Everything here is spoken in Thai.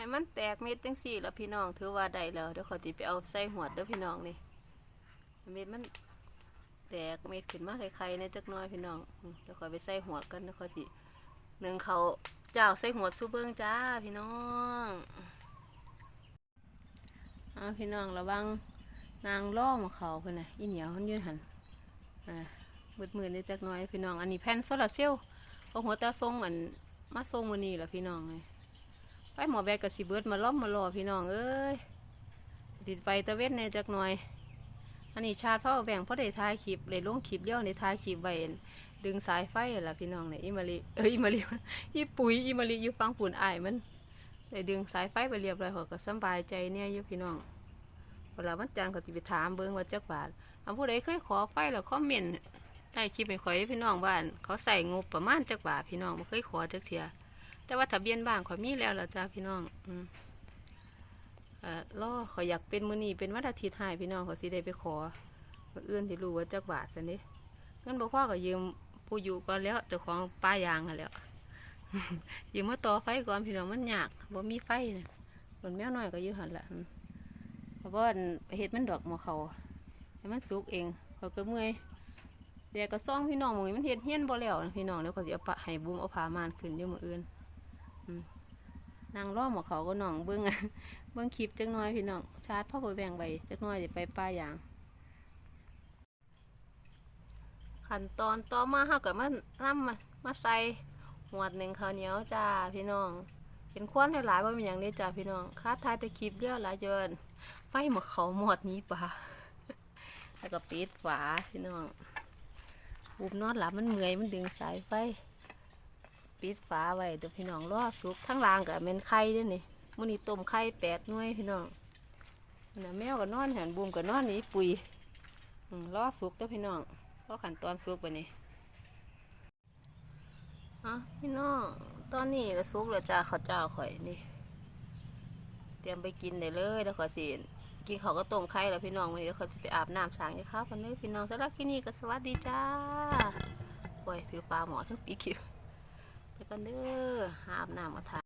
ให้มันแตกเม็ดจังสี่แล้วพี่น้องถือว่าได้แล้วเดี๋ยวขอติไปเอาใส่หัวเด้อพี่น้องนี่เม็ดมันแตกเม็ดขึ้นมาไข่ๆในจักน้อยพี่น้องเดี๋ยวขอไปใส่หัวกันเดี๋ยวขอสิหนึ่งเขาเจ้าใส่หัวสู้เบิ้งจ้าพี่น้องเอาพี่น้องระวังนางล่อมาเขาเพิ่นน่ะอีเหนียวมันยืนหันอ่ามืดมืดในจักน้อยพี่น้องอันนี้แผ่นโซลาร์เซลล์เอาหัวตาทรงอันมาทรงมือนี้แหละพี่น้องเลย ไปหมอแบกกับสิเบิดมาล้อมมารอพี่น้องเอ้ยติดไปตะเวนในจักหน่อย อันนี้ชาติพ่อแบ่งพ่อได้ถ่ายคลิปเลยลงคลิปเลี้ยวในถ่ายคลิปไว้ดึงสายไฟล่ะพี่น้องเนี่ยอิมาลีเอ้ยอิมาลีอีปุ๋ยอิมาลีอยู่ฟังปุ่นอายมันได้ดึงสายไฟไปเรียบร้อยเขาก็สบายใจเนี่ยอยู่พี่น้องเวลาวันจันทร์เขาจะไปถามเบิ้งว่าจักบาทอันผู้ใดเคยขอไฟแล้วคอมเมนต์ใต้คลิปให้ข่อยพี่น้องบ้านเขาใส่งบประมาณจักบาทพี่น้องม่เคยขอจักเทีย แต่ว่าทะเบียนบ้านขอยมีแล้วล่ะจ้าพี่น้องอืมเอ่อรอขอยอยากเป็นมือนีเป็นวันอาทิตย์ให้พี่น้องขอยสิได้ไปขอมื้อนที่รู้ว่าจักบาทซันนี้เงินบ่พอก็ยืมผู้อยู่ก่อนแล้วเจ้าของป้ายางหั่นแล้วยืมมาต่อไฟก่อนพี่น้องมันยากบ่มีไฟน่ะส่วนแมวน้อยก็อยู่หันละเพราะว่าเฮ็ดมันดอกหมอเขาให้มันสุกเองข่อยก็เมื่อยแดดก็ซ่องพี่น้องมื้นี้มันเฮ็ดเฮี้ยนบ่แล้วพี่น้องเดี๋ยวข่อยสิเอาปะให้บุ้มเอาผามานขึ้นอยู่มื้ออื่น นางล้อหมอเขาก็น้องเบิ้งอะเบิ้งคลิปจักหน้อยพี่น้องชาร์จพ่อไปแบ่งใบจักหน้อยจะไปป้ายางขั้นตอนต่อมาเฮากับมันน้ำมามาใส่หวดหนึ่งข้าวเหนียวจ้าพี่น้องเป็นควันหลายๆว่าเป็นอย่างนี้จ้าพี่น้องคาดทายแต่คลิปเดียวหลายเจินไฟหมดเขาหมดนี้ปะแล้วก็ปิดฝาพี่น้องอุบนอนหลับมันเมื่อยมันดึงสายไฟ ปิดฝาไว้เดี๋ยวพี่น้องรอสุกทั้งรางกับเมนไข่ด้วยนี่มื้อนี้ต้มไข่แปดหน่วยพี่น้องนะแมวก็นอนหันบูมก็นอนนี่ปุยรอสุกเด้อพี่น้องรอขันตอนสุกไปนี่อะพี่น้องตอนนี้ก็สุกแล้วจ้าข้าวเจ้าข่อยนี่ เตรียมไปกินได้เลยแล้วขอสิกินเขาก็ต้มไข่แล้วพี่น้องวันนี้แล้วเขาจะไปอาบน้ำสางจะข้าวกันเลยพี่น้องสำหรับที่นี่ก็สวัสดีจ้าโอ้ยถือปลาหมอทั้งปีกิว กันเด้อหาอาบน้ำมาทา